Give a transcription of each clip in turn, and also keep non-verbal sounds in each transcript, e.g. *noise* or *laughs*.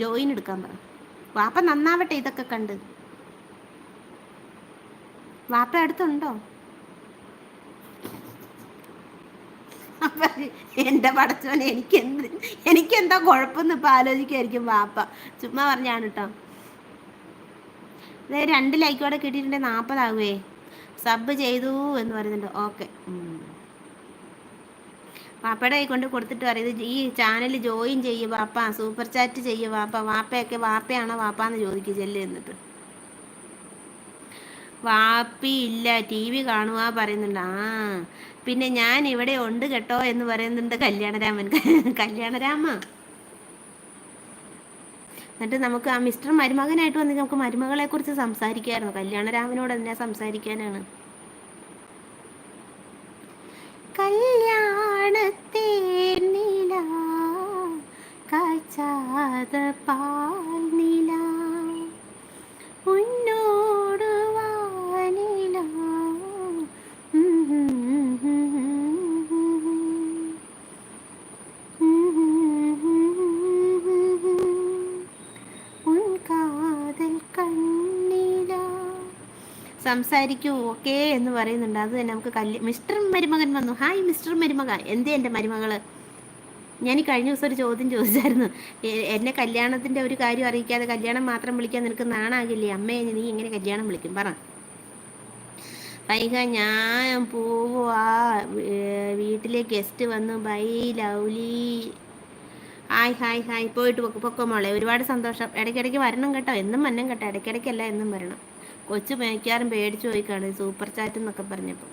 Join എടുക്കാൻ പറ. വാപ്പ നന്നാവട്ടെ ഇതൊക്കെ കണ്ട്. വാപ്പ അടുത്തുണ്ടോ? എന്റെ പടച്ചോനെ എനിക്ക് എന്ത് എനിക്ക് എന്താ കുഴപ്പമെന്ന് ഇപ്പം ആലോചിക്കായിരിക്കും വാപ്പ. ചുമ്മാ പറഞ്ഞാണ് കേട്ടോ അതായത് രണ്ട് ലൈക്കോടെ കിട്ടിയിട്ടുണ്ടെങ്കിൽ നാൽപ്പതാകുവേ സബ് ചെയ്തു എന്ന് പറയുന്നുണ്ട്. ഓക്കെ. വാപ്പയുടെ കൈ കൊണ്ട് കൊടുത്തിട്ട് പറയും ഈ ചാനൽ ജോയിൻ ചെയ്യുക വാപ്പ സൂപ്പർ ചാറ്റ് ചെയ്യുക വാപ്പ വാപ്പയൊക്കെ വാപ്പയാണോ വാപ്പാന്ന് ചോദിക്കും ചെല്ലു എന്നിട്ട്. വാപ്പി ഇല്ല ടി വി കാണുക പറയുന്നുണ്ട്. ആ പിന്നെ ഞാൻ ഇവിടെ ഉണ്ട് കേട്ടോ എന്ന് പറയുന്നുണ്ട് കല്യാണരാമൻ. *laughs* കല്യാണരാമ. എന്നിട്ട് നമുക്ക് ആ മിസ്റ്റർ മരുമകനായിട്ട് വന്നെങ്കിൽ നമുക്ക് മരുമകളെ കുറിച്ച് സംസാരിക്കായിരുന്നു. കല്യാണരാമനോട് എന്നാ സംസാരിക്കാനാണ്? കല്യാണത്തേ സംസാരിക്കൂ ഓക്കേ എന്ന് പറയുന്നുണ്ട്. അത് തന്നെ നമുക്ക് കല്യ മിസ്റ്റർ മരുമകൻ വന്നു. ഹായ് മിസ്റ്റർ മരുമക. എന്തേ എന്റെ മരുമകൾ? ഞാൻ ഈ കഴിഞ്ഞ ദിവസം ഒരു ചോദ്യം ചോദിച്ചായിരുന്നു. എന്നെ കല്യാണത്തിന്റെ ഒരു കാര്യം അറിയിക്കാതെ കല്യാണം മാത്രം വിളിക്കാൻ നിനക്ക് നാണാകില്ലേ അമ്മയെ നീ ഇങ്ങനെ കല്യാണം വിളിക്കും? പറ. പൈക ഞാൻ പോവാ വീട്ടിലെ ഗസ്റ്റ് വന്നു. Bye lovely. Hi hi hi. പോയിട്ട് പൊക്കോ മോളെ. ഒരുപാട് സന്തോഷം. ഇടയ്ക്കിടയ്ക്ക് വരണം കേട്ടോ. എന്നും മന്നം കേട്ടോ. ഇടയ്ക്കിടയ്ക്കല്ല എന്നും വരണം. കൊച്ചു മേക്കാരും പേടിച്ചു പോയിക്കാണ് കാണും സൂപ്പർ ചാറ്റ് എന്നൊക്കെ പറഞ്ഞപ്പോൾ.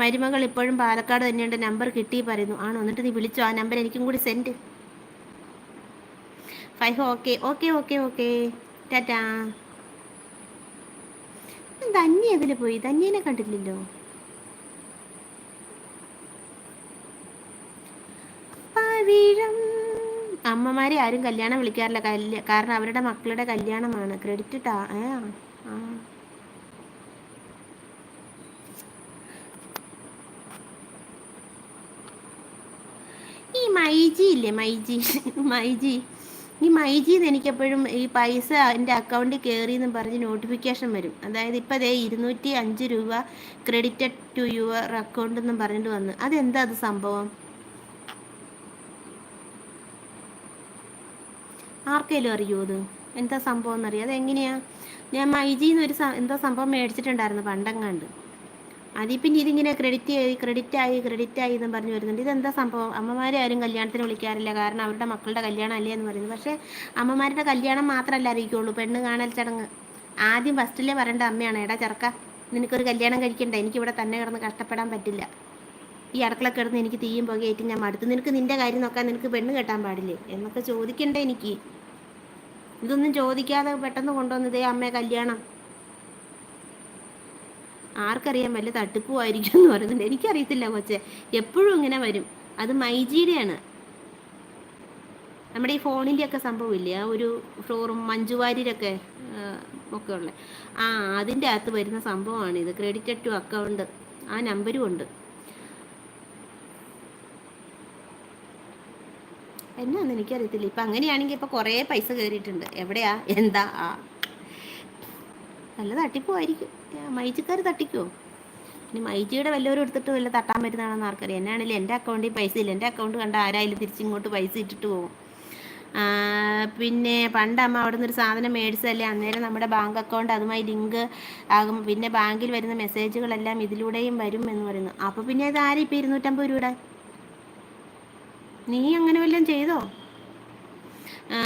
മരുമകൾ ഇപ്പോഴും പാലക്കാട് തന്നെയുണ്ട്. നമ്പർ കിട്ടി പറയുന്നു. ആണോ? എന്നിട്ട് നീ വിളിച്ചോ? ആ നമ്പർ എനിക്കും കൂടി send. Five okay. Okay okay okay. Tata. Dhanya അതിൽ പോയി. ധന്യനെ കണ്ടില്ലല്ലോ. അമ്മമാരെ ആരും കല്യാണം വിളിക്കാറില്ല. കാരണം അവരുടെ മക്കളുടെ കല്യാണമാണ്. ക്രെഡിറ്റ് ടാ ഏ ഈ മൈജി ഇല്ലേ മൈജി? മൈജി. ഈ മൈജിന്ന് എനിക്ക് എപ്പോഴും ഈ പൈസ എന്റെ അക്കൗണ്ടിൽ കയറി എന്ന് പറഞ്ഞ് നോട്ടിഫിക്കേഷൻ വരും. അതായത് ഇപ്പോൾ അതേ ഇരുന്നൂറ്റി അഞ്ച് രൂപ ക്രെഡിറ്റഡ് ടു യുവർ അക്കൗണ്ട് എന്നും പറഞ്ഞിട്ട് വന്ന്. അതെന്താ അത് സംഭവം? ആർക്കെങ്കിലും അറിയുമോ അത്? എന്താ സംഭവം എന്നറിയാം? അതെങ്ങനെയാ? ഞാൻ മൈജിന്ന് ഒരു എന്തോ സംഭവം മേടിച്ചിട്ടുണ്ടായിരുന്നു പണ്ടെങ്ങാണ്ട്. അതിൽ പിന്നെ ഇതിങ്ങനെ ക്രെഡിറ്റ് ആയി ക്രെഡിറ്റ് ആയി ക്രെഡിറ്റ് ആയി എന്നും പറഞ്ഞു വരുന്നുണ്ട്. ഇതെന്താ സംഭവം? അമ്മമാരെ ആരും കല്യാണത്തിന് വിളിക്കാറില്ല. കാരണം അവരുടെ മക്കളുടെ കല്യാണം അല്ലേ എന്ന് പറയുന്നത് പക്ഷേ അമ്മമാരുടെ കല്യാണം മാത്രമല്ല അറിയിക്കുള്ളൂ. പെണ്ണ് കാണൽ ചടങ്ങ്. ആദ്യം ഫസ്റ്റിലെ വരേണ്ട അമ്മയാണ് എടാ ചെറുക്ക നിനക്കൊരു കല്യാണം കഴിക്കണ്ട? എനിക്ക് ഇവിടെ തന്നെ കിടന്ന് കഷ്ടപ്പെടാൻ പറ്റില്ല. ഈ അടുക്കള കിടന്ന് എനിക്ക് തീയും പുകയേറ്റ് ഞാൻ മടുത്ത്. നിനക്ക് നിന്റെ കാര്യം നോക്കാൻ നിനക്ക് പെണ്ണ് കെട്ടാൻ പാടില്ലേ? എന്നൊക്കെ ചോദിക്കണ്ടേ എനിക്ക്. ഇതൊന്നും ചോദിക്കാതെ പെട്ടെന്ന് കൊണ്ടുവന്നതേ അമ്മേ കല്യാണം. ആർക്കറിയാൻ വല്ല തട്ടിപ്പുമായിരിക്കും എന്ന് പറയുന്നുണ്ട്. എനിക്കറിയത്തില്ല കൊച്ചെ. എപ്പോഴും ഇങ്ങനെ വരും. അത് മൈജിയുടെയാണ് നമ്മുടെ ഈ ഫോണിന്റെ ഒക്കെ സംഭവമില്ലേ? ആ ഒരു ഫ്ലോറും മഞ്ജുവാരിയിലൊക്കെ ഒക്കെ ഉള്ളത് ആ അതിന്റെ അകത്ത് വരുന്ന സംഭവമാണ് ഇത്. Credited to account. ആ നമ്പരും ഉണ്ട്. എന്നാന്ന് എനിക്കറിയത്തില്ല. ഇപ്പം അങ്ങനെയാണെങ്കിൽ ഇപ്പം കുറേ പൈസ കയറിയിട്ടുണ്ട് എവിടെയാ? എന്താ? ആ. നല്ല തട്ടിപ്പുമായിരിക്കും. മൈജിക്കാർ തട്ടിക്കുമോ ഇനി മൈജിയുടെ വല്ലവരും എടുത്തിട്ട് വല്ല തട്ടാൻ പറ്റുന്നതാണെന്ന് ആർക്കറിയാം. എന്നാണെങ്കിലും എന്റെ അക്കൗണ്ടിൽ പൈസ ഇല്ല. എന്റെ അക്കൗണ്ട് കണ്ട ആരായാലും തിരിച്ചിങ്ങോട്ട് പൈസ ഇട്ടിട്ട് പോകും. പിന്നെ പണ്ട് അമ്മ അവിടെ നിന്നൊരു സാധനം മേടിച്ചതല്ലേ? അന്നേരം നമ്മുടെ ബാങ്ക് അക്കൗണ്ട് അതുമായി ലിങ്ക് ആകും. പിന്നെ ബാങ്കിൽ വരുന്ന മെസ്സേജുകളെല്ലാം ഇതിലൂടെയും വരും എന്ന് പറയുന്നു. അപ്പോൾ പിന്നെ ഇത് ആരും ഇപ്പം ഇരുന്നൂറ്റമ്പത് രൂപയുടെ? നീ അങ്ങനെ വല്ലതും ചെയ്തോ? ആ,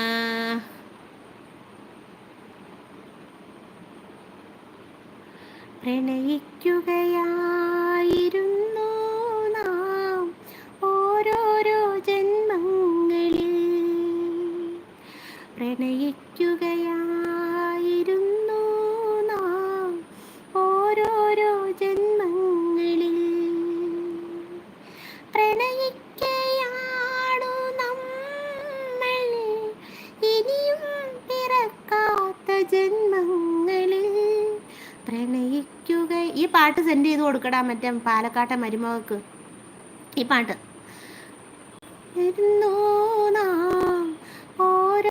ഇരിക്കുക ഈ പാട്ട് സെൻഡ് ചെയ്ത് കൊടുക്കടാ മറ്റേ പാലക്കാട്ടെ മരുമകൾക്ക് ഈ പാട്ട്. ഇരുന്നോ നാം ഓരോ